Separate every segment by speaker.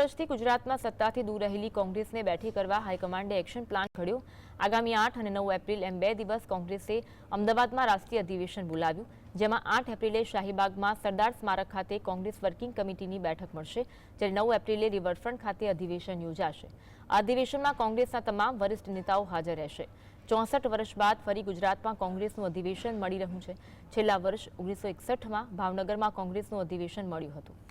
Speaker 1: વર્ષથી ગુજરાતમાં સત્તાથી દૂર રહેલી કોંગ્રેસને બેઠી કરવા હાઈકમાન્ડે એક્શન પ્લાન ઘડ્યો. આગામી આઠ અને નવ એપ્રિલ એમ બે દિવસ કોંગ્રેસે અમદાવાદમાં રાષ્ટ્રીય અધિવેશન બોલાવ્યું, જેમાં આઠ એપ્રિલે શાહીબાગમાં સરદાર સ્મારક ખાતે કોંગ્રેસ વર્કિંગ કમિટીની બેઠક મળશે, જ્યારે નવ એપ્રિલે રિવરફ્રન્ટ ખાતે અધિવેશન યોજાશે. આ અધિવેશનમાં કોંગ્રેસના તમામ વરિષ્ઠ નેતાઓ હાજર રહેશે. ચોસઠ વર્ષ બાદ ફરી ગુજરાતમાં કોંગ્રેસનું અધિવેશન મળી રહ્યું છેલ્લા વર્ષ ઓગણીસો એકસઠમાં ભાવનગરમાં કોંગ્રેસનું અધિવેશન મળ્યું હતું.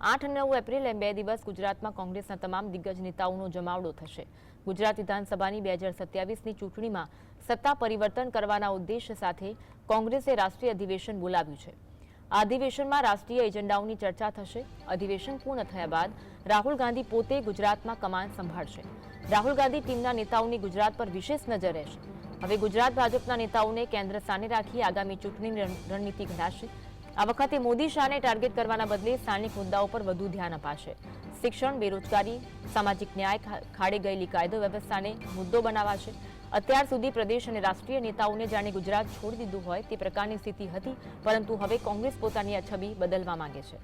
Speaker 1: આઠ અને નવ એપ્રિલ બે દિવસ ગુજરાતમાં કોંગ્રેસના તમામ દિગ્ગજ નેતાઓનો જમાવડો થશે. ગુજરાત વિધાનસભાની બે હજાર સત્યાવીસની ચૂંટણીમાં સત્તા પરિવર્તન કરવાના ઉદ્દેશ સાથે કોંગ્રેસે રાષ્ટ્રીય અધિવેશન બોલાવ્યું છે. આ અધિવેશનમાં રાષ્ટ્રીય એજન્ડાઓની ચર્ચા થશે. અધિવેશન પૂર્ણ થયા બાદ રાહુલ ગાંધી પોતે ગુજરાતમાં કમાન સંભાળશે. રાહુલ ગાંધી ટીમના નેતાઓની ગુજરાત પર વિશેષ નજર રહેશે. હવે ગુજરાત ભાજપના નેતાઓને કેન્દ્ર સામે રાખી આગામી ચૂંટણીની રણનીતિ ઘડાશે. આ વખતે મોદી શાહને ટાર્ગેટ કરવાના બદલે સ્થાનિક મુદ્દાઓ પર વધુ ધ્યાન અપાશે. શિક્ષણ, બેરોજગારી, સામાજિક ન્યાય ખાડે ગયેલી કાયદો વ્યવસ્થાને મુદ્દો બનાવાશે. અત્યાર સુધી પ્રદેશ અને રાષ્ટ્રીય નેતાઓને જાણે ગુજરાત છોડી દીધું હોય તે પ્રકારની સ્થિતિ હતી, પરંતુ હવે કોંગ્રેસ પોતાની આ છબી બદલવા માંગે છે.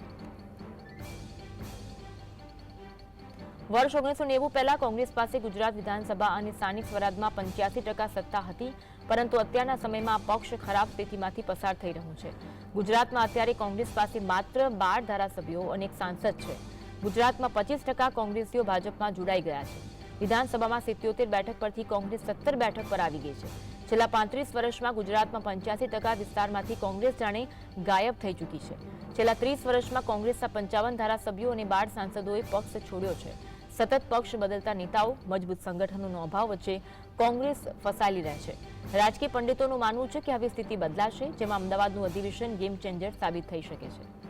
Speaker 1: વર્ષ ઓગણીસો નેવું પહેલા કોંગ્રેસ પાસે ગુજરાત વિધાનસભા અને સ્થાનિક સ્વરાજમાં પંચ્યાસી ટકા સત્તા હતી, પરંતુ અત્યારના સમયમાં પક્ષ ખરાબ સ્થિતિમાંથી પસાર થઈ રહ્યું છે. ગુજરાતમાં અત્યારે કોંગ્રેસ પાસે માત્ર બાર ધારાસભ્યો અને એક સાંસદ છે. ગુજરાતમાં પચીસ ટકા કોંગ્રેસીઓ ભાજપમાં જોડાઈ ગયા છે. વિધાનસભામાં સિત્યોતેર બેઠક પરથી કોંગ્રેસ સત્તર બેઠક પર આવી ગઈ છે. છેલ્લા પાંત્રીસ વર્ષમાં ગુજરાતમાં પંચ્યાસી ટકા વિસ્તારમાંથી કોંગ્રેસ જાણે ગાયબ થઈ ચૂકી છે. છેલ્લા ત્રીસ વર્ષમાં કોંગ્રેસના પંચાવન ધારાસભ્યો અને બાર સાંસદોએ પક્ષ છોડ્યો છે. સતત પક્ષ બદલતા નેતાઓ, મજબૂત સંગઠનોનો અભાવ વચ્ચે કોંગ્રેસ ફસાયેલી રહે છે. રાજકીય પંડિતોનું માનવું છે કે હવે સ્થિતિ બદલાશે, જેમાં અમદાવાદનું અધિવેશન ગેમ ચેન્જર સાબિત થઈ શકે છે.